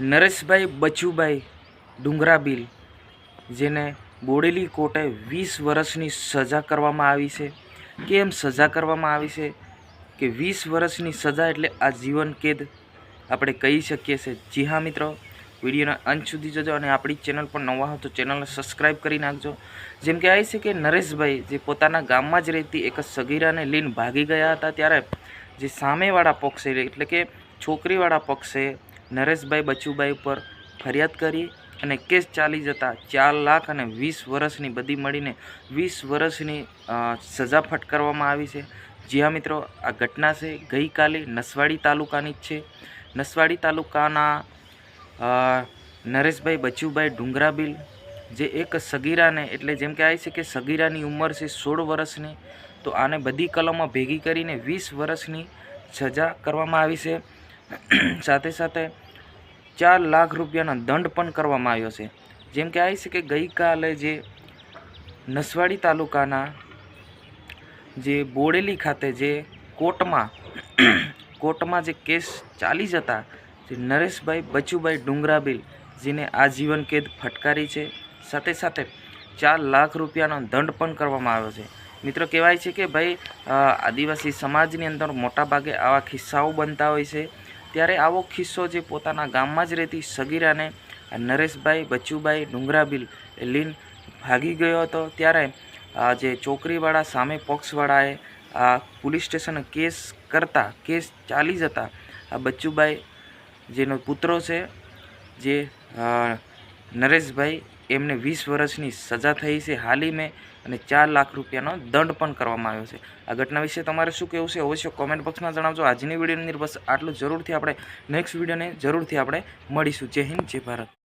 નરેશભાઈ બચુભાઈ ડુંગરાબીલ જેને બોડેલી કોર્ટે વીસ વર્ષની સજા કરવામાં આવી છે. કેમ સજા કરવામાં આવી છે? કે વીસ વર્ષની સજા એટલે આ જીવન કેદ. આપણે કહી શકીએ છીએ જી હા, મિત્રો. વિડીયોના અંત સુધી જજો અને આપણી ચેનલ પર નવા હો તો ચેનલને સબસ્ક્રાઈબ કરી નાખજો. જેમ કે આવી છે કે નરેશભાઈ, જે પોતાના ગામમાં જ રહેતી એક સગીરાને લઈને ભાગી ગયા હતા ત્યારે જે સામેવાળા પક્ષે એટલે કે છોકરીવાળા પક્ષે નરેશભાઈ બચુભાઈ ઉપર ફરિયાદ કરી અને કેસ ચાલી જતા ચાર લાખ અને વીસ વર્ષની બધી મળીને વીસ વર્ષની સજા ફટકારવામાં આવી છે. જી હા મિત્રો, આ ઘટના છે. ગઈકાલે નસવાડી તાલુકાની જ છે. નસવાડી તાલુકાના નરેશભાઈ બચુભાઈ ડુંગરાબીલ, જે એક સગીરાને, એટલે જેમ કે આવી છે કે સગીરાની ઉંમર છે સોળ વર્ષની, તો આને બધી કલમો ભેગી કરીને વીસ વર્ષની સજા કરવામાં આવી છે. સાથે સાથે ચાર લાખ રૂપિયાનો દંડ પણ કરવામાં આવ્યો છે. જેમ કે આવી છે કે ગઈકાલે જે નસવાડી તાલુકાના જે બોડેલી ખાતે જે કોર્ટમાં કોર્ટમાં જે કેસ ચાલી જતા જે નરેશભાઈ બચુભાઈ ડુંગરાબીલ જેને આજીવન કેદ ફટકારી છે, સાથે સાથે ચાર લાખ રૂપિયાનો દંડ પણ કરવામાં આવ્યો છે. મિત્રો, કહેવાય છે કે ભાઈ આદિવાસી સમાજની અંદર મોટાભાગે આવા કિસ્સાઓ બનતા હોય છે. ત્યારે આવો કિસ્સો જે પોતાના ગામમાં જ રહેતી સગીરાને નરેશભાઈ, બચુભાઈ, ડુંગરાબીલ લીન ભાગી ગયો હતો. ત્યારે જે ચોકરીવાળા સામે પક્ષવાળાએ આ પોલીસ સ્ટેશન કેસ કરતા, કેસ ચાલી જતા, આ બચ્ચુભાઈ જેનો પુત્રો છે, જે નરેશભાઈ એમને વીસ વર્ષની સજા થઈ છે હાલી મેં અને ચાર લાખ રૂપિયાનો દંડ પણ કરવામાં આવ્યો છે. આ ઘટના વિશે તમારે શું કહેવું છે અવશ્ય કોમેન્ટ બોક્સમાં જણાવજો. આજની વિડીયોની અંદર બસ આટલું જરૂરથી આપણે નેક્સ્ટ વિડીયોને જરૂરથી આપણે મળીશું. જય હિન્દ, જય ભારત.